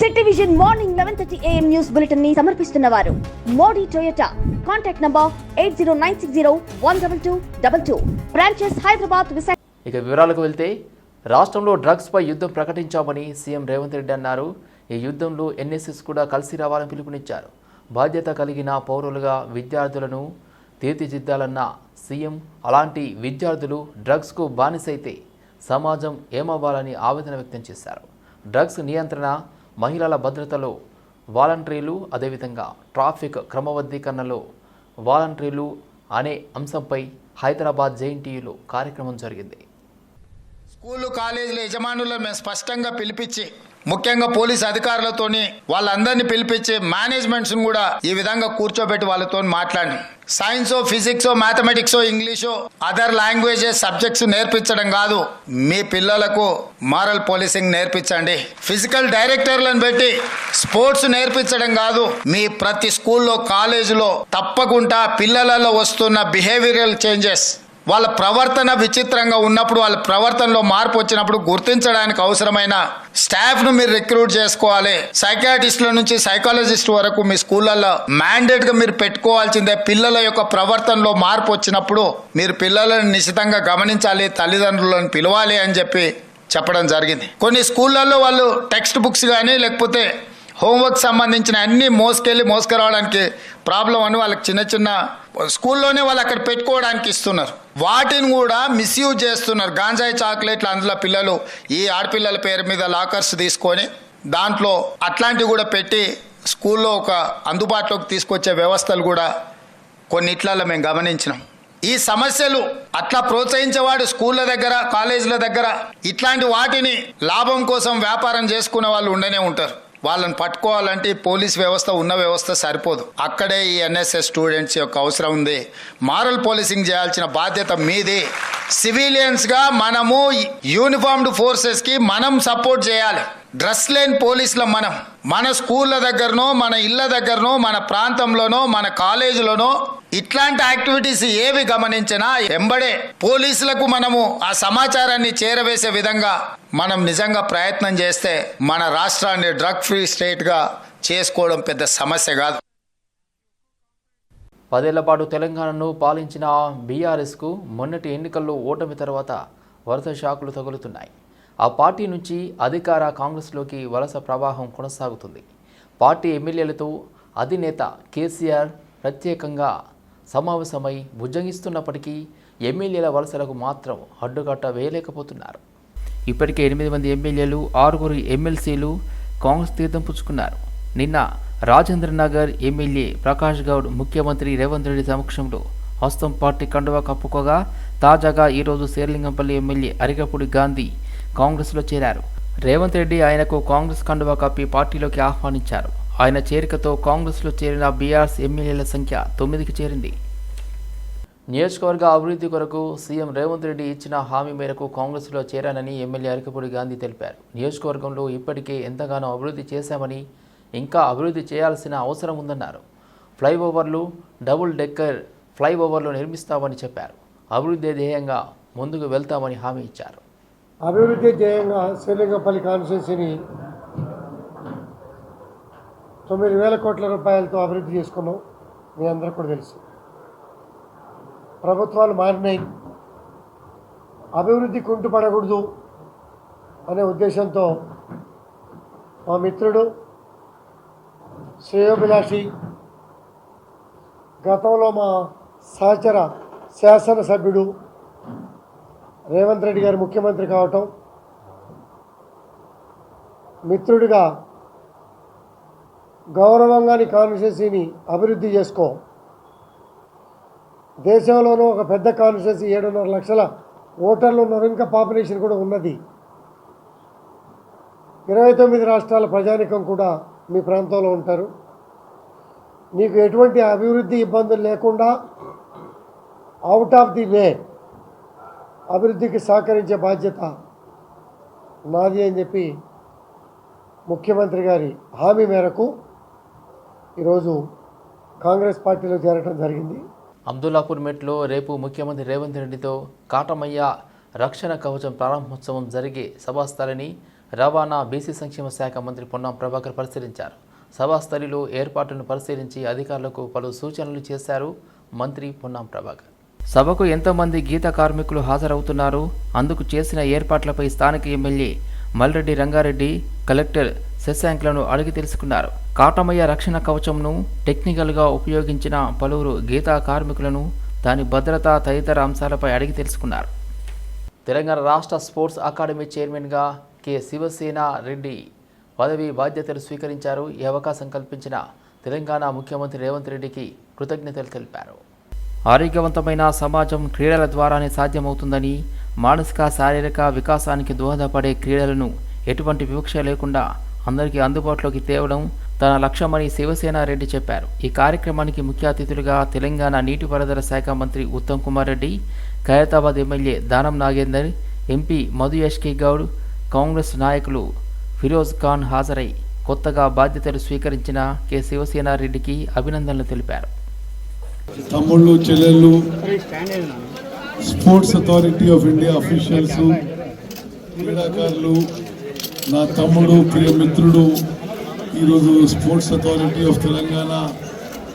City vision morning eleven thirty AM news బులెటిన్ని సమర్పిస్తున్న వారు. Modi Toyota. Contact number eight zero nine six zero one double two double two. Branches Hyderabad Visakha ఇక వివరాలకు వెళ్తే రాష్ట్రంలో డ్రగ్స్పై యుద్ధం ప్రకటించామని CM Revanth Reddy అన్నారు. ఈ యుద్ధంలో ఎన్ఎస్ఎస్ కూడా కలిసి రావాలని పిలుపునిచ్చారు. బాధ్యత కలిగిన పౌరులుగా విద్యార్థులను తీర్చిదిద్దాలన్న సీఎం అలాంటి విద్యార్థులు డ్రగ్స్కు బానిసైతే సమాజం ఏమవ్వాలని ఆవేదన వ్యక్తం చేశారు. డ్రగ్స్ నియంత్రణ మహిళల భద్రతలో వాలంటీర్లు అదేవిధంగా ట్రాఫిక్ క్రమబద్ధీకరణలో వాలంటీర్లు అనే అంశంపై హైదరాబాద్ జేఎన్టీయూలో కార్యక్రమం జరిగింది. స్కూళ్ళు కాలేజీల యజమానులను మేము స్పష్టంగా పిలిపించి ముఖ్యంగా పోలీస్ అధికారులతోని వాళ్ళందరినీ పిలిపించి మేనేజ్మెంట్స్ కూడా ఈ విధంగా కూర్చోబెట్టి వాళ్ళతో మాట్లాడి. Science physics mathematics English other languages subjects నేర్పించడం కాదు. మీ పిల్లలకు మారల్ పోలీసింగ్ నేర్పించండి. ఫిజికల్ డైరెక్టర్లను పెట్టి స్పోర్ట్స్ నేర్పించడం కాదు. మీ ప్రతి స్కూల్లో కాలేజీలో తప్పకుండా పిల్లలలో వస్తున్న బిహేవియరల్ చేంజెస్ వాళ్ళ ప్రవర్తన విచిత్రంగా ఉన్నప్పుడు వాళ్ళ ప్రవర్తనలో మార్పు వచ్చినప్పుడు గుర్తించడానికి అవసరమైన స్టాఫ్ను మీరు రిక్రూట్ చేసుకోవాలి. సైకాటిస్టుల నుంచి సైకాలజిస్ట్ వరకు మీ స్కూళ్ళల్లో మ్యాండేట్గా మీరు పెట్టుకోవాల్సిందే. పిల్లల యొక్క ప్రవర్తనలో మార్పు వచ్చినప్పుడు మీరు పిల్లలను నిశితంగా గమనించాలి తల్లిదండ్రులను పిలవాలి అని చెప్పి చెప్పడం జరిగింది. కొన్ని స్కూళ్ళల్లో వాళ్ళు టెక్స్ట్ బుక్స్ కానీ లేకపోతే హోంవర్క్ సంబంధించిన అన్ని మోసుకెళ్ళి మోసుకురావడానికి ప్రాబ్లం అని వాళ్ళకి చిన్న చిన్న స్కూల్లోనే వాళ్ళు అక్కడ పెట్టుకోవడానికి ఇస్తున్నారు. వాటిని కూడా మిస్యూజ్ చేస్తున్నారు. గాంజాయి చాక్లెట్లు అందులో పిల్లలు ఈ ఆడపిల్లల పేరు మీద లాకర్స్ తీసుకొని దాంట్లో అట్లాంటివి కూడా పెట్టి స్కూల్లో ఒక అందుబాటులోకి తీసుకొచ్చే వ్యవస్థలు కూడా కొన్నిట్లలో మేము గమనించినాం. ఈ సమస్యలు అట్లా ప్రోత్సహించేవాడు స్కూళ్ళ దగ్గర కాలేజీల దగ్గర ఇట్లాంటి వాటిని లాభం కోసం వ్యాపారం చేసుకునే వాళ్ళు ఉండనే ఉంటారు. వాళ్ళని పట్టుకోవాలంటే పోలీస్ వ్యవస్థ ఉన్న వ్యవస్థ సరిపోదు. అక్కడే ఈ ఎన్ఎస్ఎస్ స్టూడెంట్స్ యొక్క అవసరం ఉంది. మారల్ పోలీసింగ్ చేయాల్సిన బాధ్యత మీది. సివిలియన్స్గా మనము యూనిఫామ్డ్ ఫోర్సెస్కి మనం సపోర్ట్ చేయాలి. డ్రెస్ లేని పోలీసుల మనం. మన స్కూళ్ళ దగ్గరనో మన ఇళ్ళ దగ్గరనో మన ప్రాంతంలోనో మన కాలేజీలోనో ఇట్లాంటి యాక్టివిటీస్ ఏవి గమనించినా ఎంబడే పోలీసులకు మనము ఆ సమాచారాన్ని చేరవేసే విధంగా మనం నిజంగా ప్రయత్నం చేస్తే మన రాష్ట్రాన్ని డ్రగ్ ఫ్రీ స్టేట్గా చేసుకోవడం పెద్ద సమస్య కాదు. పదేళ్ళ పాటు తెలంగాణను పాలించిన బీఆర్ఎస్కు మొన్నటి ఎన్నికల్లో ఓటమి తర్వాత వరుస షాకులు తగులుతున్నాయి. ఆ పార్టీ నుంచి అధికార కాంగ్రెస్లోకి వలస ప్రవాహం కొనసాగుతుంది. పార్టీ ఎమ్మెల్యేలతో అధినేత కేసీఆర్ ప్రత్యేకంగా సమావేశమై భుజంగిస్తున్నప్పటికీ ఎమ్మెల్యేల వలసలకు మాత్రం అడ్డుకట్ట వేయలేకపోతున్నారు. ఇప్పటికే ఎనిమిది మంది ఎమ్మెల్యేలు ఆరుగురు ఎమ్మెల్సీలు కాంగ్రెస్ తీర్థం పుచ్చుకున్నారు. నిన్న రాజేంద్ర నగర్ ఎమ్మెల్యే ప్రకాష్ గౌడ్ ముఖ్యమంత్రి రేవంత్ రెడ్డి సమక్షంలో హస్తం పార్టీ కండువా కప్పుకోగా తాజాగా ఈరోజు శేర్లింగంపల్లి ఎమ్మెల్యే అరిగపూడి గాంధీ కాంగ్రెస్లో చేరారు. రేవంత్ రెడ్డి ఆయనకు కాంగ్రెస్ కండువా కప్పి పార్టీలోకి ఆహ్వానించారు. ఆయన చేరికతో కాంగ్రెస్లో చేరిన బీఆర్ఎస్ ఎమ్మెల్యేల సంఖ్య తొమ్మిదికి చేరింది. నియోజకవర్గ అభివృద్ధి కొరకు సీఎం రేవంత్ రెడ్డి ఇచ్చిన హామీ మేరకు కాంగ్రెస్లో చేరానని ఎమ్మెల్యే అరకపూడి గాంధీ తెలిపారు. నియోజకవర్గంలో ఇప్పటికే ఎంతగానో అభివృద్ధి చేశామని ఇంకా అభివృద్ధి చేయాల్సిన అవసరం ఉందన్నారు. ఫ్లైఓవర్లు డబుల్ డెక్కర్ ఫ్లైఓవర్లు నిర్మిస్తామని చెప్పారు. అభివృద్ధి ధ్యేయంగా ముందుకు వెళ్తామని హామీ ఇచ్చారు. అభివృద్ధి ధ్యేయంగా శ్రీలింగపల్లి కాన్స్టిట్యున్సీని తొమ్మిది వేల కోట్ల రూపాయలతో అభివృద్ధి చేసుకున్నాం. మీ అందరికి కూడా తెలుసు. ప్రభుత్వాలు మారినాయి. అభివృద్ధి కుంటుపడకూడదు అనే ఉద్దేశంతో మా మిత్రుడు శ్రేయోభిలాషి గతంలో మా సహచర శాసనసభ్యుడు రేవంత్ రెడ్డి గారు ముఖ్యమంత్రి కావటం మిత్రుడిగా గౌరవంగాని కాన్స్టిట్యున్సీని అభివృద్ధి చేసుకో. దేశంలోనూ ఒక పెద్ద కాన్స్టిట్యున్సీ ఏడున్నర లక్షల ఓటర్లు ఉన్నారు. ఇంకా పాపులేషన్ కూడా ఉన్నది. ఇరవై తొమ్మిది రాష్ట్రాల ప్రజానికం కూడా మీ ప్రాంతంలో ఉంటారు. నీకు ఎటువంటి అభివృద్ధి ఇబ్బందులు లేకుండా అవుట్ ఆఫ్ ది వే అభివృద్ధికి సహకరించే బాధ్యత నాది అని చెప్పి ముఖ్యమంత్రి గారి హామీ మేరకు ఈరోజు కాంగ్రెస్ పార్టీలో చేరటం జరిగింది. అబ్దుల్లాపూర్ మెట్లో రేపు ముఖ్యమంత్రి రేవంత్ రెడ్డితో కాటమయ్య రక్షణ కవచం ప్రారంభోత్సవం జరిగే సభాస్థలిని రవాణా బీసీ సంక్షేమ శాఖ మంత్రి పొన్నం ప్రభాకర్ పరిశీలించారు. సభాస్థలిలో ఏర్పాట్లను పరిశీలించి అధికారులకు పలు సూచనలు చేశారు మంత్రి పొన్నం ప్రభాకర్. సభకు ఎంతమంది గీత కార్మికులు హాజరవుతున్నారు. అందుకు చేసిన ఏర్పాట్లపై స్థానిక ఎమ్మెల్యే మల్రెడ్డి రంగారెడ్డి కలెక్టర్ శశాంక్లను అడిగి తెలుసుకున్నారు. కాటమయ్య రక్షణ కవచంను టెక్నికల్గా ఉపయోగించిన పలువురు గీతా కార్మికులను దాని భద్రత తదితర అంశాలపై అడిగి తెలుసుకున్నారు. తెలంగాణ రాష్ట్ర స్పోర్ట్స్ అకాడమీ చైర్మన్గా కె. శివసేన రెడ్డి పదవి బాధ్యతలు స్వీకరించారు. ఈ అవకాశం కల్పించిన తెలంగాణ ముఖ్యమంత్రి రేవంత్ రెడ్డికి కృతజ్ఞతలు తెలిపారు. ఆరోగ్యవంతమైన సమాజం క్రీడల ద్వారానే సాధ్యమవుతుందని మానసిక శారీరక వికాసానికి దోహదపడే క్రీడలను ఎటువంటి వివక్ష లేకుండా అందరికీ అందుబాటులోకి తేవడం తన లక్ష్యమని శివసేన రెడ్డి చెప్పారు. ఈ కార్యక్రమానికి ముఖ్య అతిథులుగా తెలంగాణ నీటిపారుదల శాఖ మంత్రి ఉత్తమ్ కుమార్ రెడ్డి ఖైరతాబాద్ ఎమ్మెల్యే దానం నాగేందర్ ఎంపీ మధు యష్కి గౌడ్ కాంగ్రెస్ నాయకులు ఫిరోజ్ ఖాన్ హాజరై కొత్తగా బాధ్యతలు స్వీకరించిన కె శివసేన రెడ్డికి అభినందనలు తెలిపారు. తమ్ముళ్ళు చెల్లెళ్ళు sports authority of India officials క్రీడాకారులు నా తమ్ముడు ప్రియ మిత్రుడు ఈరోజు స్పోర్ట్స్ అథారిటీ ఆఫ్ తెలంగాణ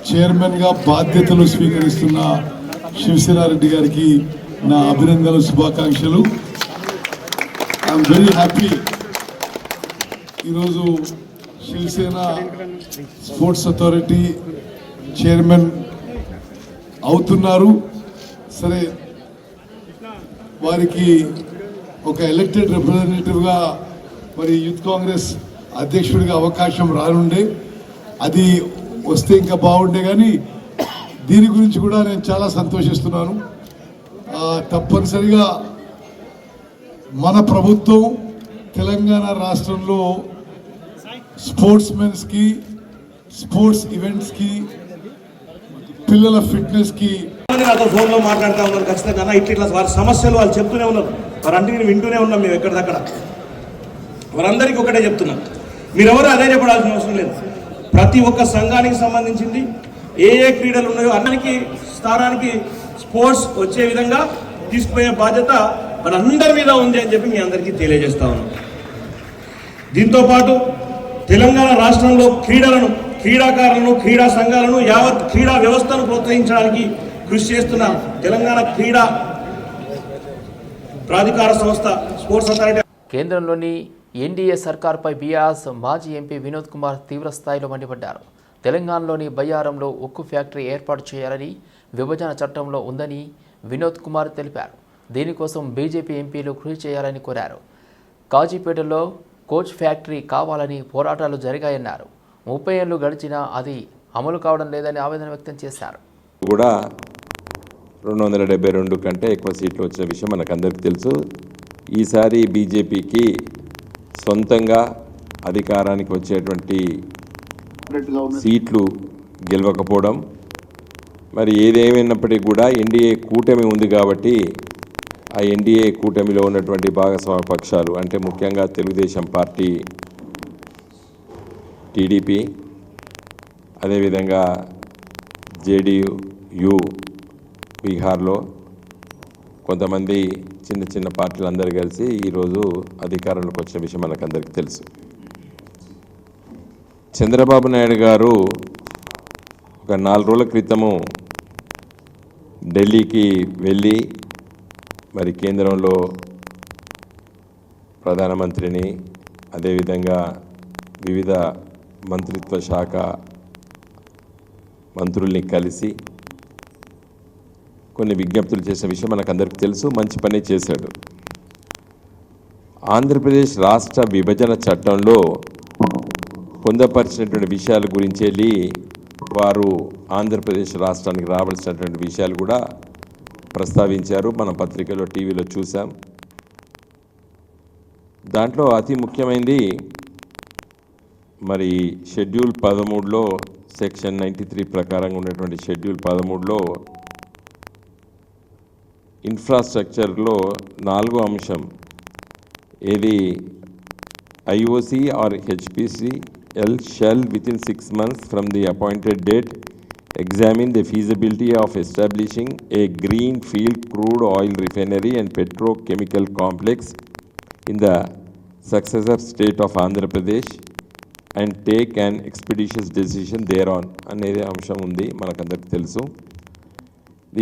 చైర్మన్గా బాధ్యతలు స్వీకరిస్తున్న శివసేనారెడ్డి గారికి నా అభినందనలు శుభాకాంక్షలు. ఐఎమ్ వెరీ హ్యాపీ ఈరోజు శివసేన స్పోర్ట్స్ అథారిటీ చైర్మన్ అవుతున్నారు. సరే వారికి ఒక ఎలక్టెడ్ రిప్రజెంటేటివ్గా మరి యూత్ కాంగ్రెస్ అధ్యక్షుడిగా అవకాశం రానుండే. అది వస్తే ఇంకా బాగుండే కానీ దీని గురించి కూడా నేను చాలా సంతోషిస్తున్నాను. తప్పనిసరిగా మన ప్రభుత్వం తెలంగాణ రాష్ట్రంలో స్పోర్ట్స్ మెన్స్కి స్పోర్ట్స్ ఈవెంట్స్కి పిల్లల ఫిట్నెస్కి కి నాతో ఫోన్లో మాట్లాడుతూ ఉన్నారు. ఖచ్చితంగా అన్న ఇట్లా ఇట్లా వారి సమస్యలు వాళ్ళు చెప్తూనే ఉన్నారు. వారంటే నేను వింటూనే ఉన్నాం మేము ఎక్కడిదక్కడ. వారందరికీ ఒకటే చెప్తున్నాం. మీరెవరు అదే చెప్పడాల్సిన అవసరం లేదు. ప్రతి ఒక్క సంఘానికి సంబంధించింది ఏ ఏ క్రీడలు ఉన్నాయో అన్నికి స్థానానికి స్పోర్ట్స్ వచ్చే విధంగా తీసుకుపోయే బాధ్యత మనందరి మీద ఉంది అని చెప్పి మీ అందరికీ తెలియజేస్తా ఉన్నాం. దీంతో పాటు తెలంగాణ రాష్ట్రంలో క్రీడలను క్రీడాకారులను క్రీడా సంఘాలను యావత్ క్రీడా వ్యవస్థను ప్రోత్సహించడానికి కృషి చేస్తున్న తెలంగాణ క్రీడా ప్రాధికార సంస్థ స్పోర్ట్స్ అథారిటీ కేంద్రంలోని ఎన్డీఏ సర్కార్పై బీఆర్ఎస్ మాజీ ఎంపీ వినోద్ కుమార్ తీవ్ర స్థాయిలో మండిపడ్డారు. తెలంగాణలోని బయ్యారంలో ఉక్కు ఫ్యాక్టరీ ఏర్పాటు చేయాలని విభజన చట్టంలో ఉందని వినోద్ కుమార్ తెలిపారు. దీనికోసం బీజేపీ ఎంపీలు కృషి చేయాలని కోరారు. కాజీపేటలో కోచ్ ఫ్యాక్టరీ కావాలని పోరాటాలు జరిగాయన్నారు. ముప్పై ఏళ్ళు గడిచినా అది అమలు కావడం లేదని ఆవేదన వ్యక్తం చేశారు. కూడా రెండు వందల డెబ్బై రెండు కంటే ఎక్కువ సీట్లు వచ్చిన విషయం మనకందరికీ తెలుసు. ఈసారి బీజేపీకి సొంతంగా అధికారానికి వచ్చేటువంటి సీట్లు గెలవకపోవడం మరి ఏదేమైనప్పటికీ కూడా ఎన్డీఏ కూటమి ఉంది కాబట్టి ఆ ఎన్డీఏ కూటమిలో ఉన్నటువంటి భాగస్వామ్య పక్షాలు అంటే ముఖ్యంగా తెలుగుదేశం పార్టీ టీడీపీ అదేవిధంగా జేడీయూ బీహార్లో కొంతమంది చిన్న చిన్న పార్టీలు అందరూ కలిసి ఈరోజు అధికారంలోకి వచ్చిన విషయం మనకందరికీ తెలుసు. చంద్రబాబు నాయుడు గారు ఒక నాలుగు రోజుల క్రితము ఢిల్లీకి వెళ్ళి మరి కేంద్రంలో ప్రధానమంత్రిని అదేవిధంగా వివిధ మంత్రిత్వ శాఖ మంత్రుల్ని కలిసి కొన్ని విజ్ఞప్తులు చేసిన విషయం మనకు అందరికీ తెలుసు మంచి పని చేశాడు. ఆంధ్రప్రదేశ్ రాష్ట్ర విభజన చట్టంలో పొందపరిచినటువంటి విషయాల గురించి వెళ్ళి వారు ఆంధ్రప్రదేశ్ రాష్ట్రానికి రావాల్సినటువంటి విషయాలు కూడా ప్రస్తావించారు. మన పత్రికలో టీవీలో చూసాం దాంట్లో అతి ముఖ్యమైనది మరి షెడ్యూల్ పదమూడులో సెక్షన్ నైంటీ త్రీ ప్రకారంగా ఉన్నటువంటి షెడ్యూల్ పదమూడులో ఇన్ఫ్రాస్ట్రక్చర్లో నాలుగో అంశం ఏది IOC or HPCL shall within six months from the appointed date examine the feasibility of establishing a green field crude oil refinery and petrochemical complex in the successor state of Andhra Pradesh. And take and expeditious decision thereon అనేది అంశం ఉంది మనకందరికి తెలుసు.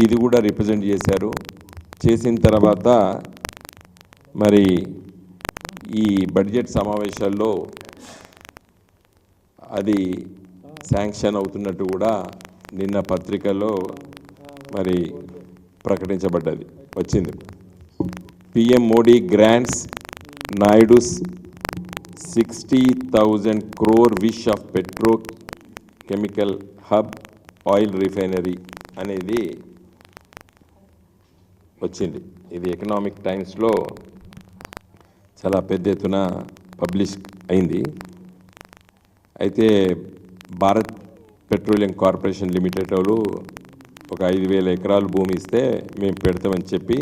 ఇది కూడా represent చేశారు. చేసిన తర్వాత మరి ఈ బడ్జెట్ సమావేశాల్లో అది శాంక్షన్ అవుతున్నట్టు కూడా నిన్న పత్రికలో మరి ప్రకటించబడ్డది. వచ్చింది. PM Modi grants Naidu's sixty thousand crore wish of petrochemical hub oil refinery అనేది వచ్చింది. ఇది ఎకనామిక్ టైమ్స్లో చాలా పెద్ద ఎత్తున పబ్లిష్ అయింది. అయితే భారత్ పెట్రోలియం కార్పొరేషన్ లిమిటెడ్ వాళ్ళు ఒక ఐదు వేల ఎకరాలు భూమి ఇస్తే మేము పెడతామని చెప్పి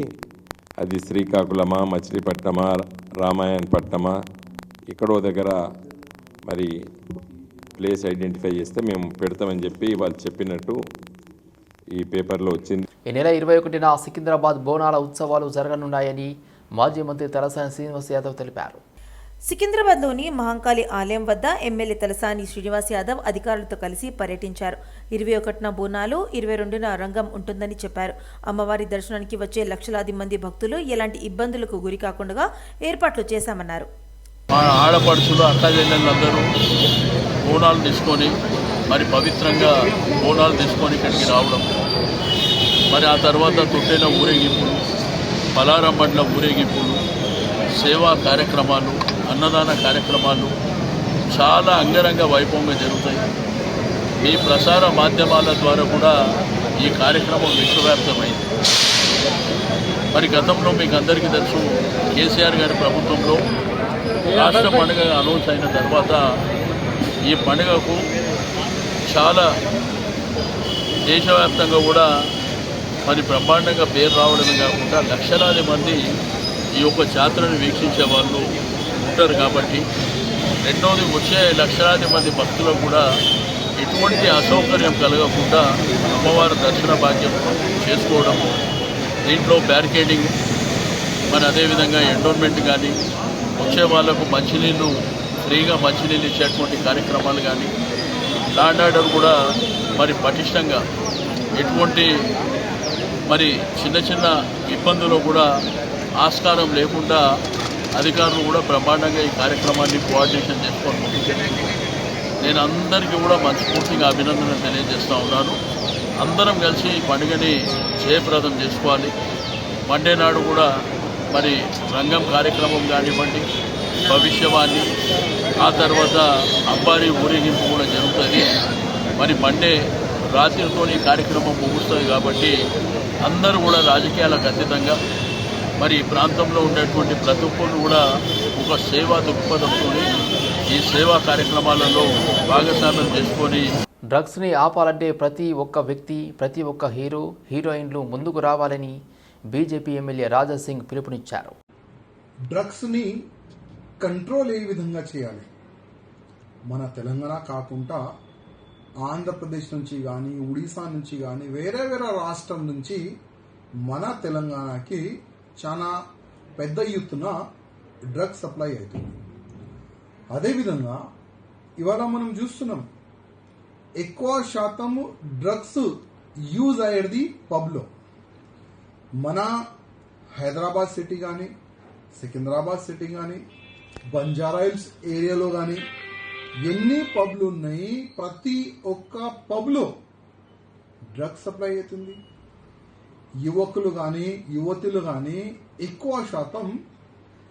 అది శ్రీకాకుళమా మచిలీపట్నమా రామాయణపట్నమా ఎక్కడో దగ్గర మరి ప్లేస్ ఐడెంటిఫై చేస్తే మేము పెడతామని చెప్పి వాళ్ళు చెప్పినట్టు ఈ పేపర్లో వచ్చింది. ఈ నెల ఇరవై ఒకటిన సికింద్రాబాద్ బోనాల ఉత్సవాలు జరగనున్నాయని మాజీ మంత్రి తలసాని శ్రీనివాస్ యాదవ్ తెలిపారు. సికింద్రాబాద్లోని మహంకాళి ఆలయం వద్ద ఎమ్మెల్యే తలసాని శ్రీనివాస్ యాదవ్ అధికారులతో కలిసి పర్యటించారు. ఇరవై ఒకటిన బోనాలు ఇరవై రెండున రంగం ఉంటుందని చెప్పారు. అమ్మవారి దర్శనానికి వచ్చే లక్షలాది మంది భక్తులు ఎలాంటి ఇబ్బందులకు గురి కాకుండా ఏర్పాట్లు చేశామన్నారు. మా ఆడపడుచులు అక్కజెల్లెళ్ళందరూ బోనాలు తీసుకొని మరి పవిత్రంగా బోనాలు తీసుకొని ఇక్కడికి రావడం. మరి ఆ తర్వాత తొట్టెల ఊరేగింపులు పలారం బండ్ల ఊరేగింపులు సేవా కార్యక్రమాలు అన్నదాన కార్యక్రమాలు చాలా అంగరంగ వైభవంగా జరుగుతాయి. ఈ ప్రసార మాధ్యమాల ద్వారా కూడా ఈ కార్యక్రమం విశ్వవ్యాప్తమైంది. మరి గతంలో మీకు అందరికీ తెలుసు కేసీఆర్ గారి ప్రభుత్వంలో రాష్ట్ర పండుగ అనౌన్స్ అయిన తర్వాత ఈ పండుగకు చాలా దేశవ్యాప్తంగా కూడా మరి బ్రహ్మాండంగా పేరు రావడమే కాకుండా లక్షలాది మంది ఈ యొక్క జాతరను వీక్షించే వాళ్ళు ఉంటారు కాబట్టి రెండవది వచ్చే లక్షలాది మంది భక్తులకు కూడా ఎటువంటి అసౌకర్యం కలగకుండా అమ్మవారి దర్శన భాగ్యం చేసుకోవడం దీంట్లో బ్యారికేడింగ్ మరి అదేవిధంగా ఎండోన్మెంట్ కానీ వచ్చే వాళ్ళకు మంచినీళ్ళు ఫ్రీగా మంచినీళ్ళు ఇచ్చేటువంటి కార్యక్రమాలు కానీ ల్యాండ్ ఆర్డర్ కూడా మరి పటిష్టంగా ఎటువంటి మరి చిన్న చిన్న ఇబ్బందులు కూడా ఆస్కారం లేకుండా అధికారులు కూడా బ్రహ్మాండంగా ఈ కార్యక్రమాన్ని కోఆర్డినేషన్ చేసుకోవాలి నేను అందరికీ కూడా మనస్ఫూర్తిగా అభినందన తెలియజేస్తూ ఉన్నాను. అందరం కలిసి ఈ పండుగని జయప్రదం చేసుకోవాలి. మండే నాడు కూడా మరి రంగం కార్యక్రమం కానివ్వండి భవిష్యవాణి ఆ తర్వాత అబ్బారి ఊరేగింపు కూడా జరుగుతుంది. మరి మండే రాత్రితో ఈ కార్యక్రమం ముగుస్తుంది కాబట్టి అందరూ కూడా రాజకీయాలకు అతీతంగా మరి ఈ ప్రాంతంలో ఉండేటువంటి ప్రతి ఒక్కరు కూడా ఒక సేవా దృక్పథంతో ఈ సేవా కార్యక్రమాలలో భాగస్వామ్యం చేసుకొని డ్రగ్స్ని ఆపాలంటే ప్రతి ఒక్క వ్యక్తి ప్రతి ఒక్క హీరో హీరోయిన్లు ముందుకు రావాలని బీజేపీ ఎమ్మెల్యే రాజా సింగ్ పిలుపునిచ్చారు. డ్రగ్స్ని కంట్రోల్ ఏ విధంగా చేయాలి? మన తెలంగాణ కాకుండా ఆంధ్రప్రదేశ్ నుంచి కానీ ఒడిశా నుంచి కానీ వేరే వేరే రాష్ట్రం నుంచి మన తెలంగాణకి చాలా పెద్ద ఎత్తున డ్రగ్స్ సప్లై అవుతుంది. అదేవిధంగా ఇవాళ మనం చూస్తున్నాం ఎక్కువ శాతము డ్రగ్స్ యూజ్ అయ్యేది పబ్లో. మన హైదరాబాద్ సిటీ కానీ సికింద్రాబాద్ సిటీ కానీ బంజారాయిల్స్ ఏరియాలో కానీ ఎన్ని పబ్లు ఉన్నాయి? ప్రతి ఒక్క పబ్లో డ్రగ్స్ సప్లై అవుతుంది. యువకులు కానీ యువతులు కానీ ఎక్కువ శాతం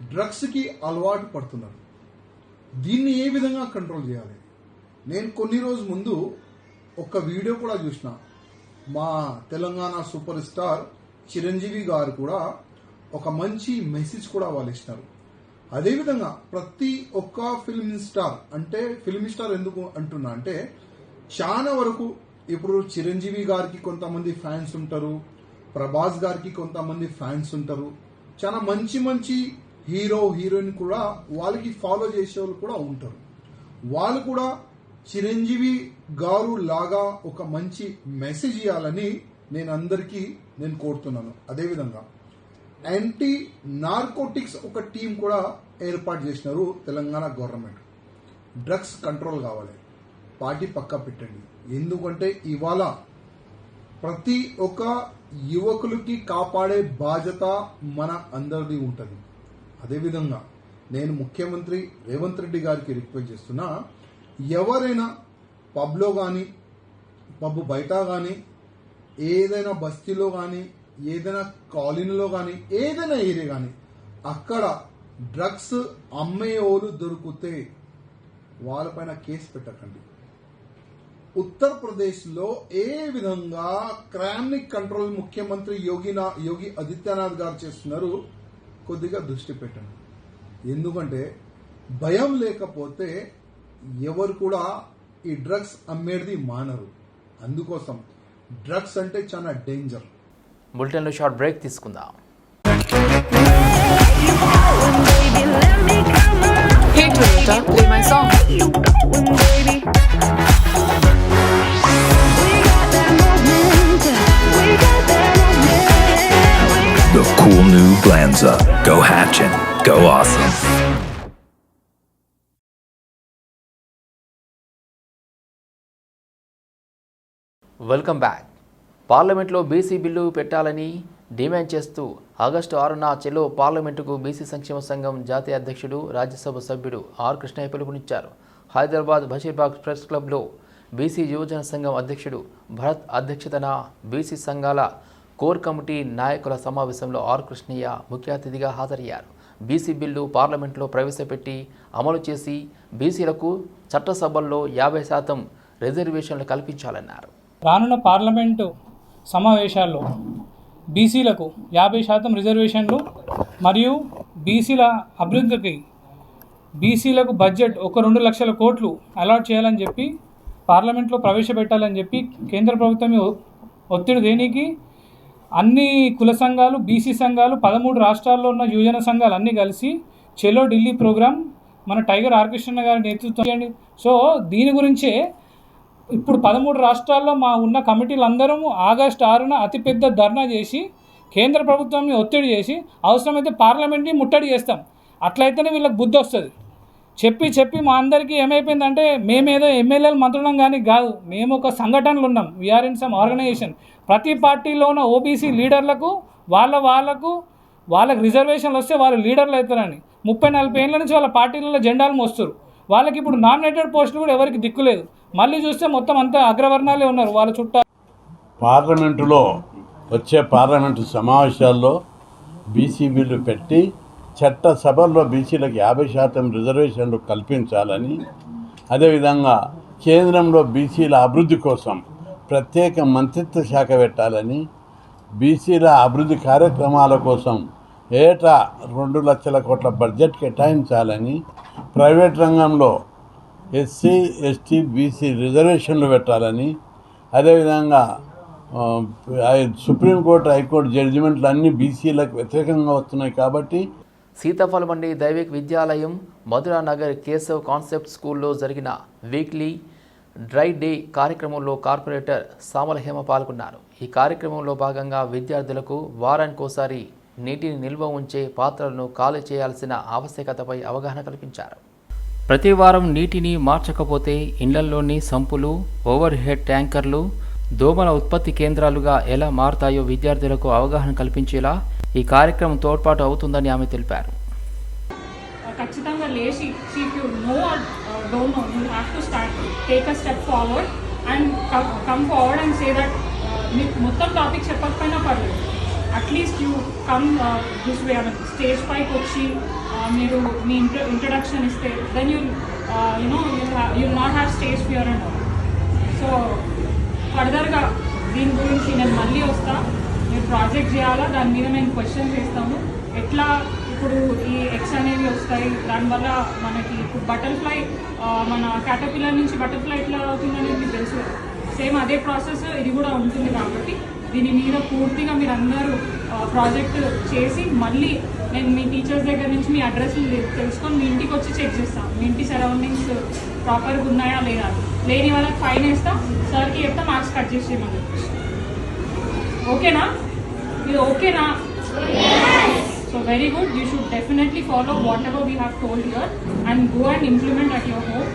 డ్రగ్స్కి అలవాటు పడుతున్నారు. దీన్ని ఏ విధంగా కంట్రోల్ చేయాలి? నేను కొన్ని రోజు ముందు ఒక వీడియో కూడా చూసిన. మా తెలంగాణ సూపర్ స్టార్ చిరంజీవి గారు కూడా ఒక మంచి మెసేజ్ కూడా వాళ్ళు ఇచ్చినారు. అదేవిధంగా ప్రతి ఒక్క ఫిల్మ్ స్టార్ అంటే ఫిల్మ్ స్టార్ ఎందుకు అంటున్నా అంటే చాలా వరకు ఇప్పుడు చిరంజీవి గారికి కొంతమంది ఫ్యాన్స్ ఉంటారు ప్రభాస్ గారికి కొంతమంది ఫ్యాన్స్ ఉంటారు. చాలా మంచి మంచి హీరో హీరోయిన్ కూడా వాళ్ళకి ఫాలో చేసే వాళ్ళు కూడా ఉంటారు. వాళ్ళు కూడా చిరంజీవి గారు లాగా ఒక మంచి మెసేజ్ ఇవ్వాలని నేను అందరికీ నేను కోరుతున్నాను. అదేవిధంగా యాంటీ నార్కోటిక్స్ ఒక టీం కూడా ఏర్పాటు చేసినారు తెలంగాణ గవర్నమెంట్. డ్రగ్స్ కంట్రోల్ కావాలి. పార్టీ పక్కా పెట్టండి. ఎందుకంటే ఇవాళ ప్రతి ఒక్క యువకులకి కాపాడే బాధ్యత మన అందరిది ఉంటుంది. అదేవిధంగా నేను ముఖ్యమంత్రి రేవంత్ రెడ్డి గారికి రిక్వెస్ట్ చేస్తున్నా ఎవరైనా పబ్లో కానీ పబ్ బయట కానీ ఏదైనా బస్తీలో కానీ ఏదైనా కాలనీలో కానీ ఏదైనా ఏరియా కానీ అక్కడ డ్రగ్స్ అమ్మేవాళ్ళు దొరికితే వాళ్ళపైన కేసు పెట్టకండి. ఉత్తరప్రదేశ్లో ఏ విధంగా క్రైమ్ కంట్రోల్ ముఖ్యమంత్రి యోగి యోగి ఆదిత్యనాథ్ గారు చేస్తున్నారు కొద్దిగా దృష్టి పెట్టండి. ఎందుకంటే భయం లేకపోతే ఎవరు కూడా ఈ డ్రగ్స్ అమ్మేది మానరు. అందుకోసం డ్రగ్స్ అంటే చాలా డేంజర్ బులెటిన్లో షార్ట్ బ్రేక్ తీసుకుందాం Hey Toyota, play my song. The cool new Glanza. Go hatching. Go awesome. Welcome back పార్లమెంట్లో బీసీ బిల్లు పెట్టాలని డిమాండ్ చేస్తూ ఆగస్టు ఆరున చెలో పార్లమెంటుకు బీసీ సంక్షేమ సంఘం జాతీయ అధ్యక్షుడు రాజ్యసభ సభ్యుడు ఆర్ కృష్ణయ్య పిలుపునిచ్చారు. హైదరాబాద్ బషీర్బాగ్ ప్రెస్ క్లబ్లో బీసీ యువజన సంఘం అధ్యక్షుడు భరత్ అధ్యక్షతన బీసీ సంఘాల కోర్ కమిటీ నాయకుల సమావేశంలో ఆర్ కృష్ణయ్య ముఖ్య అతిథిగా హాజరయ్యారు. బీసీ బిల్లు పార్లమెంట్లో ప్రవేశపెట్టి అమలు చేసి బీసీలకు చట్టసభల్లో యాభై శాతం రిజర్వేషన్లు కల్పించాలన్నారు. రానున్న పార్లమెంటు సమావేశాల్లో బీసీలకు యాభై శాతం రిజర్వేషన్లు మరియు బీసీల అభివృద్ధికి బీసీలకు బడ్జెట్ ఒక రెండు లక్షల కోట్లు అలాట్ చేయాలని చెప్పి పార్లమెంట్లో ప్రవేశపెట్టాలని చెప్పి కేంద్ర ప్రభుత్వం ఒ- ఒత్తిడి దేనికి? అన్ని కుల సంఘాలు బీసీ సంఘాలు పదమూడు రాష్ట్రాల్లో ఉన్న యువజన సంఘాలు అన్నీ కలిసి చెలో ఢిల్లీ ప్రోగ్రాం మన టైగర్ ఆర్కృష్ణ గారి నేతృత్వం చేయండి. సో దీని గురించే ఇప్పుడు పదమూడు రాష్ట్రాల్లో మా ఉన్న కమిటీలందరము ఆగస్టు ఆరున అతిపెద్ద ధర్నా చేసి కేంద్ర ప్రభుత్వాన్ని ఒత్తిడి చేసి అవసరమైతే పార్లమెంట్ని ముట్టడి చేస్తాం. అట్లయితేనే వీళ్ళకి బుద్ధి వస్తుంది. చెప్పి చెప్పి మా అందరికీ ఏమైపోయిందంటే మేమేదో ఎమ్మెల్యేలు మంత్రులం కానీ కాదు మేము ఒక సంఘటనలు ఉన్నాం. We are in some organisation. ప్రతి పార్టీలో ఉన్న ఓబీసీ లీడర్లకు వాళ్ళ వాళ్ళకు వాళ్ళకి రిజర్వేషన్లు వస్తే వాళ్ళు లీడర్లు అవుతారని. ముప్పై నలభై ఏళ్ళ నుంచి వాళ్ళ పార్టీలలో జెండాలు మోస్తారు వాళ్ళకి ఇప్పుడు నామినేటెడ్ పోస్టులు కూడా ఎవరికి దిక్కులేదు మళ్ళీ చూస్తే మొత్తం అంతా అగ్రవర్ణాలే ఉన్నారు వాళ్ళ చుట్టా. పార్లమెంటులో వచ్చే పార్లమెంటు సమావేశాల్లో బీసీ బిల్లు పెట్టి చట్టసభల్లో బీసీలకు యాభై శాతం రిజర్వేషన్లు కల్పించాలని అదేవిధంగా కేంద్రంలో బీసీల అభివృద్ధి కోసం ప్రత్యేక మంత్రిత్వ శాఖ పెట్టాలని బీసీల అభివృద్ధి కార్యక్రమాల కోసం ఏటా రెండు లక్షల కోట్ల బడ్జెట్ కేటాయించాలని ప్రైవేట్ రంగంలో ఎస్సీ ఎస్టీ బీసీ రిజర్వేషన్లు పెట్టాలని. అదేవిధంగా సుప్రీంకోర్టు హైకోర్టు జడ్జిమెంట్లు అన్నీ బీసీలకు వ్యతిరేకంగా వస్తున్నాయి కాబట్టి సీతాఫలమండి దైవిక్ విద్యాలయం మధురా నగర్ కేశవ్ కాన్సెప్ట్ స్కూల్లో జరిగిన వీక్లీ డ్రై డే కార్యక్రమంలో కార్పొరేటర్ సామల హేమ పాల్గొన్నారు. ఈ కార్యక్రమంలో భాగంగా విద్యార్థులకు వారానికోసారి నీటిని నిల్వ ఉంచే పాత్రలను ఖాళీ చేయాల్సిన ఆవశ్యకతపై అవగాహన కల్పించారు. ప్రతి వారం నీటిని మార్చకపోతే ఇళ్ళల్లోని సంపులు ఓవర్ హెడ్ ట్యాంకర్లు దోమల ఉత్పత్తి కేంద్రాలుగా ఎలా మారుతాయో విద్యార్థులకు అవగాహన కల్పించేలా ఈ కార్యక్రమం తోడ్పాటు అవుతుందని ఆమె తెలిపారు. ఖచ్చితంగా లేచి if you know don't know you have to start take a step forward and come forward and say that మీకు మొత్తం టాపిక్ చెప్పకపోయినా పర్లేదు. At least you come this way stage పైకి వచ్చి uh, మీరు మీ ఇంట్రో ఇంట్రడక్షన్ ఇస్తే then you you know you not have stage fear and so ఫర్దర్గా దీని గురించి నేను మళ్ళీ వస్తా. మీరు ప్రాజెక్ట్ చేయాలా? దాని మీద మేము క్వశ్చన్ చేస్తాము ఎట్లా ఇప్పుడు ఈ ఎక్స్ అనేవి వస్తాయి? దానివల్ల మనకి ఇప్పుడు బటర్ఫ్లై uh, మన క్యాటర్పిల్లర్ నుంచి బటర్ఫ్లై ఎట్లా అవుతుందని మీకు తెలుసు. సేమ్ అదే ప్రాసెస్ ఇది కూడా ఉంటుంది కాబట్టి దీని మీద పూర్తిగా మీరందరూ ప్రాజెక్ట్ చేసి మళ్ళీ నేను మీ టీచర్స్ దగ్గర నుంచి మీ అడ్రస్లు తెలుసుకొని మీ ఇంటికి వచ్చి చెక్ చేస్తాను మీ ఇంటి సరౌండింగ్స్ ప్రాపర్గా ఉన్నాయా లేదా? లేని వాళ్ళకి ఫైన్ వేస్తా. సార్కి చెప్తా మార్క్స్ కట్ చేసి ఓకేనా? ఇది ఓకేనా? So very good you should definitely follow whatever we have told your and go and implement at your home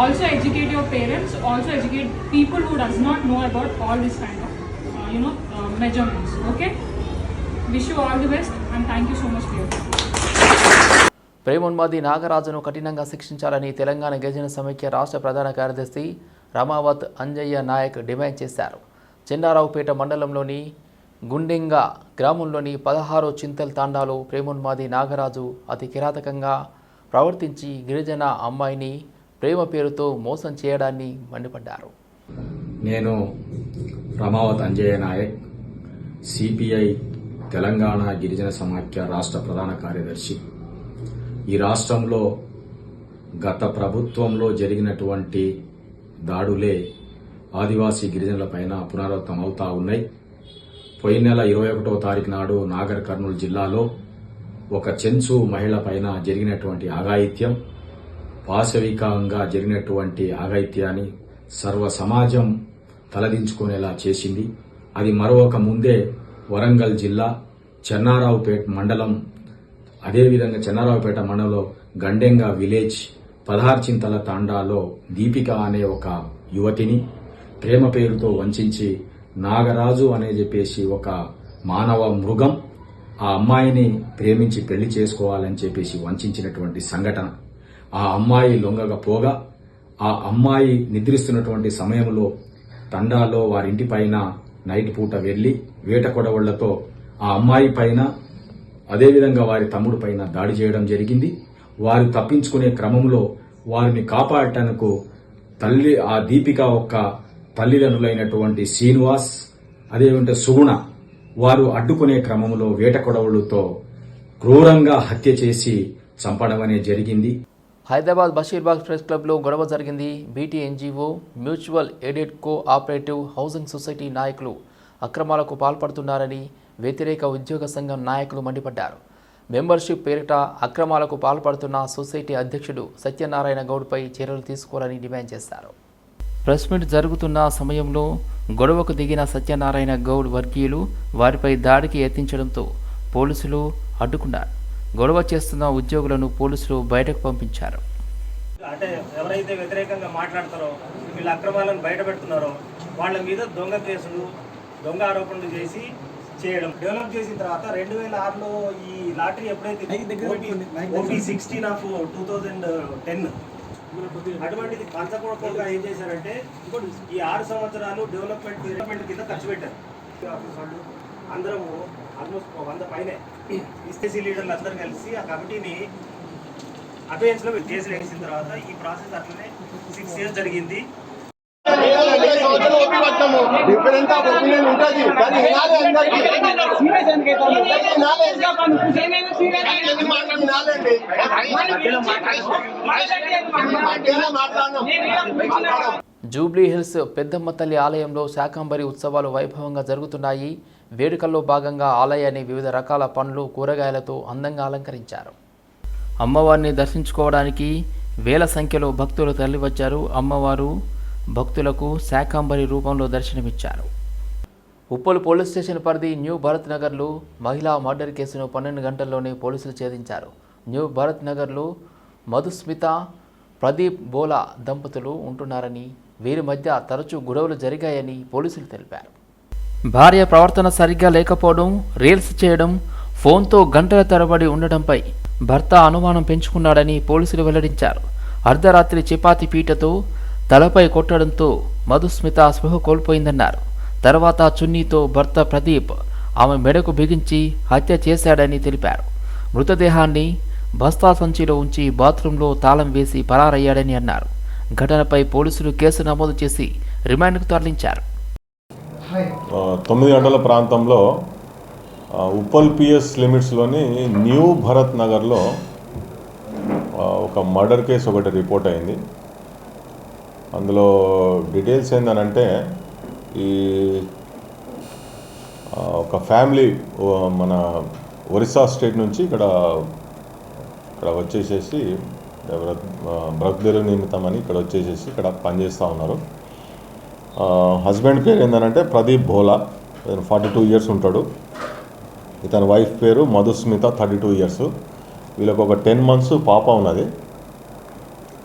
also educate your parents also educate people who does not know about all this kind of you know measurements. Okay. Wish you all the best and thank you so much for your time. ప్రేమోన్మాది నాగరాజును కఠినంగా శిక్షించాలని తెలంగాణ గిరిజన సమైక్య రాష్ట్ర ప్రధాన కార్యదర్శి Ramavath Anjaiah Naik demand చేశారు చెన్నారావుపేట మండలంలోని గుండెంగా గ్రామంలోని పదహారో చింతల్ తాండాలో ప్రేమోన్మాది నాగరాజు అతి కిరాతకంగా ప్రవర్తించి గిరిజన అమ్మాయిని ప్రేమ పేరుతో మోసం చేయడాన్ని మండిపడ్డారు నేను రమావత్ అంజయ్య నాయక్ సిపిఐ తెలంగాణ గిరిజన సమాఖ్య రాష్ట్ర ప్రధాన కార్యదర్శి. ఈ రాష్ట్రంలో గత ప్రభుత్వంలో జరిగినటువంటి దాడులే ఆదివాసీ గిరిజనులపైన పునరావృతం అవుతా ఉన్నాయి. పోయిన నెల ఇరవై ఒకటో తారీఖు నాడు నాగర్ కర్నూలు జిల్లాలో ఒక చెంచు మహిళ పైన జరిగినటువంటి ఆగాయిత్యం పాశవికంగా జరిగినటువంటి ఆగాయిత్యాన్ని సర్వ సమాజం తలదించుకునేలా చేసింది. అది మరొక ముందే వరంగల్ జిల్లా చెన్నారావుపేట మండలం. అదేవిధంగా చెన్నారావుపేట మండలంలో గండెంగా విలేజ్ పదహార్చింతల తాండాలో దీపిక అనే ఒక యువతిని ప్రేమ పేరుతో వంచించి నాగరాజు అనే చెప్పేసి ఒక మానవ మృగం ఆ అమ్మాయిని ప్రేమించి పెళ్ళి చేసుకోవాలని చెప్పేసి వంచినటువంటి సంఘటన. ఆ అమ్మాయి లొంగకపోగా ఆ అమ్మాయి నిద్రిస్తున్నటువంటి సమయంలో తండాలో వారింటి పైన నైట్ పూట వెళ్ళి వేట కొడవళ్ళతో ఆ అమ్మాయి పైన అదేవిధంగా వారి తమ్ముడు పైన దాడి చేయడం జరిగింది. వారు తప్పించుకునే క్రమంలో వారిని కాపాడటానికి తల్లి ఆ దీపిక ఒక్క తల్లిదండ్రులైనటువంటి శ్రీనివాస్ అదేవిధంగా సుగుణ వారు అడ్డుకునే క్రమంలో వేట కొడవళ్ళతో క్రూరంగా హత్య చేసి చంపడం అనేది జరిగింది. హైదరాబాద్ బషీర్బాగ్ ప్రెస్ క్లబ్లో గొడవ జరిగింది. BT NGO mutual aided co operative housing society నాయకులు అక్రమాలకు పాల్పడుతున్నారని వ్యతిరేక ఉద్యోగ సంఘం నాయకులు మండిపడ్డారు. మెంబర్షిప్ పేరిట అక్రమాలకు పాల్పడుతున్న సొసైటీ అధ్యక్షుడు సత్యనారాయణ గౌడ్పై చర్యలు తీసుకోవాలని డిమాండ్ చేశారు. ప్రెస్ మీట్ జరుగుతున్న సమయంలో గొడవకు దిగిన సత్యనారాయణ గౌడ్ వర్గీయులు వారిపై దాడికి యత్నించడంతో పోలీసులు అడ్డుకున్నారు. గొడవ చేస్తున్న ఉద్యోగులను పోలీసులు బయటకు పంపించారు. అంటే ఎవరైతే వ్యతిరేకంగా మాట్లాడతారో వీళ్ళ అక్రమాలను బయట పెడుతున్నారో వాళ్ళ మీద దొంగ కేసులు దొంగ ఆరోపణలు చేసి చేయడం. డెవలప్ చేసిన తర్వాత రెండు వేల ఆరులో ఈ లాటరీ ఎప్పుడైతే OP sixteen of two thousand ten అటువంటిది పంచకోటగా ఏం చేశారంటే ఈ ఆరు సంవత్సరాలు డెవలప్మెంట్ డెవలప్మెంట్ కింద ఖర్చు పెట్టారు. వాళ్ళు. అందరం ఆల్మోస్ట్ వంద పైనే ఇస్తేసీ లీడర్లు అందరూ కలిసి ఆ కమిటీని అబేన్స్లో కేసులు వేసిన తర్వాత ఈ ప్రాసెస్ అట్లనే సిక్స్ ఇయర్స్ జరిగింది డిఫరెంట్ ఆఫ్ ఒపీనియన్ ఉంటుంది కానీ వినాలి అందరికీ వినాలి. మధ్యలో మాట్లాడి వినాలండి. మధ్యలో మాట్లాడను. జూబ్లీ హిల్స్ పెద్దమ్మ తల్లి ఆలయంలో శాకంబరి ఉత్సవాలు వైభవంగా జరుగుతున్నాయి వేడుకల్లో భాగంగా ఆలయాన్ని వివిధ రకాల పండ్లు కూరగాయలతో అందంగా అలంకరించారు. అమ్మవారిని దర్శించుకోవడానికి వేల సంఖ్యలో భక్తులు తరలివచ్చారు. అమ్మవారు భక్తులకు శాకాంబరి రూపంలో దర్శనమిచ్చారు. ఉప్పల్ పోలీస్ స్టేషన్ పరిధి న్యూ భరత్ నగర్లో మహిళా మర్డర్ కేసును పన్నెండు గంటల్లోనే పోలీసులు ఛేదించారు. న్యూ భరత్ నగర్లో మధుస్మిత ప్రదీప్ బోలా దంపతులు ఉంటున్నారని వీరి మధ్య తరచూ గొడవలు జరిగాయని పోలీసులు తెలిపారు. భార్య ప్రవర్తన సరిగ్గా లేకపోవడం రీల్స్ చేయడం ఫోన్తో గంటల తరబడి ఉండటంపై భర్త అనుమానం పెంచుకున్నాడని పోలీసులు వెల్లడించారు. అర్ధరాత్రి చపాతి పీటతో తలపై కొట్టడంతో మధుస్మిత స్పృహ కోల్పోయిందన్నారు. తర్వాత చున్నీతో భర్త ప్రదీప్ ఆమె మెడకు బిగించి హత్య చేశాడని తెలిపారు. మృతదేహాన్ని బస్తా సంచిలో ఉంచి బాత్రూంలో తాళం వేసి పరారయ్యాడని అన్నారు. ఘటనపై పోలీసులు కేసు నమోదు చేసి రిమాండ్కు తరలించారు. తొమ్మిది గంటల ప్రాంతంలో ఉప్పల్ పిఎస్ లిమిట్స్లోని న్యూ భరత్ నగర్లో ఒక మర్డర్ కేసు ఒకటి రిపోర్ట్ అయింది. అందులో డీటెయిల్స్ ఏంటనంటే ఈ ఒక ఫ్యామిలీ మన ఒరిస్సా స్టేట్ నుంచి ఇక్కడ ఇక్కడ వచ్చేసేసి బ్రతుదేరు నిమిత్తం అని ఇక్కడ వచ్చేసేసి ఇక్కడ పనిచేస్తూ ఉన్నారు. హస్బెండ్ పేరు ఏంటంటే Pradeep Bhola. Forty two years ఉంటాడు. ఇతని వైఫ్ పేరు మధుస్మిత థర్టీ టూ ఇయర్స్. వీళ్ళకి ఒక టెన్ మంత్స్ పాప ఉన్నది.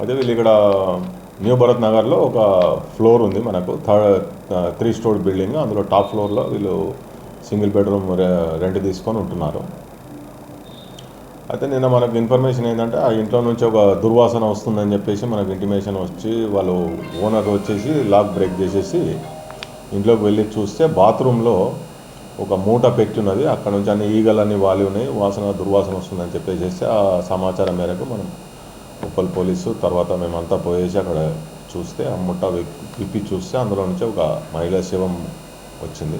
అదే వీళ్ళు ఇక్కడ న్యూ భరత్ నగర్లో ఒక ఫ్లోర్ ఉంది మనకు. Third three store building. అందులో టాప్ ఫ్లోర్లో వీళ్ళు సింగిల్ బెడ్రూమ్ రెంట్ తీసుకొని ఉంటున్నారు. అయితే నిన్న మనకు ఇన్ఫర్మేషన్ ఏంటంటే ఆ ఇంట్లో నుంచి ఒక దుర్వాసన వస్తుందని చెప్పేసి మనకు ఇంటిమేషన్ వచ్చి వాళ్ళు ఓనర్ వచ్చేసి లాక్ బ్రేక్ చేసేసి ఇంట్లోకి వెళ్ళి చూస్తే బాత్రూంలో ఒక మూట పెట్టి ఉన్నది. అక్కడ నుంచి అన్ని ఈగలన్నీ వాలి ఉన్నాయి. వాసన దుర్వాసన వస్తుందని చెప్పేసి ఆ సమాచారం మేరకు మనం ఉప్పల్ పోలీసు తర్వాత మేమంతా పోయేసి అక్కడ చూస్తే ఆ ముట్ట విప్- విప్పి చూస్తే అందులో నుంచి ఒక మహిళా శవం వచ్చింది.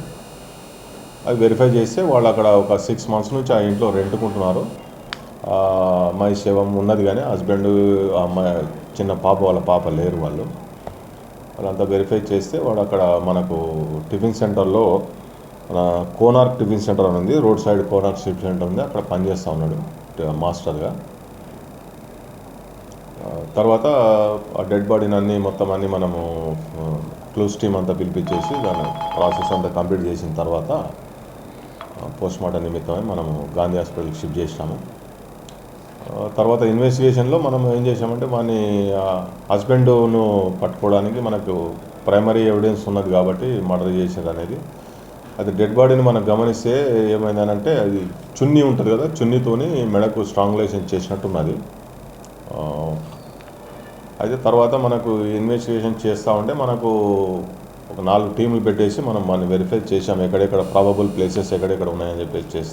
అది వెరిఫై చేస్తే వాళ్ళు అక్కడ ఒక సిక్స్ మంత్స్ నుంచి ఆ ఇంట్లో రెంట్కుంటున్నారు. అమ్మాయి శవం ఉన్నది కానీ హస్బెండ్ ఆ అమ్మాయి చిన్న పాప వాళ్ళ పాప లేరు వాళ్ళు. వాళ్ళంతా వెరిఫై చేస్తే వాడు అక్కడ మనకు టిఫిన్ సెంటర్లో మన కోనార్క్ టిఫిన్ సెంటర్ అని ఉంది road side Konark tiffin centre ఉంది అక్కడ పనిచేస్తూ ఉన్నాడు మాస్టర్గా. తర్వాత ఆ డెడ్ బాడీని అన్నీ మొత్తం అన్నీ మనము క్లూస్ టీమ్ అంతా పిలిపించేసి దాని ప్రాసెస్ అంతా కంప్లీట్ చేసిన తర్వాత పోస్ట్ మార్టం నిమిత్తమై మనము గాంధీ హాస్పిటల్కి షిఫ్ట్ చేసినాము. తర్వాత ఇన్వెస్టిగేషన్లో మనం ఏం చేసామంటే వాని హస్బెండ్ను పట్టుకోవడానికి మనకు ప్రైమరీ ఎవిడెన్స్ ఉన్నది కాబట్టి మర్డర్ చేసేది అనేది. అది డెడ్ బాడీని మనం గమనిస్తే ఏమైందనంటే అది చున్నీ ఉంటుంది కదా చున్నీతోని మెడకు స్ట్రాంగులేషన్ చేసినట్టున్నది. అయితే తర్వాత మనకు ఇన్వెస్టిగేషన్ చేస్తూ ఉంటే మనకు ఒక నాలుగు టీంలు పెట్టేసి మనం మన వెరిఫై చేసాం ఎక్కడెక్కడ ప్రాబబుల్ ప్లేసెస్ ఎక్కడెక్కడ ఉన్నాయని చెప్పేసి చేస్తే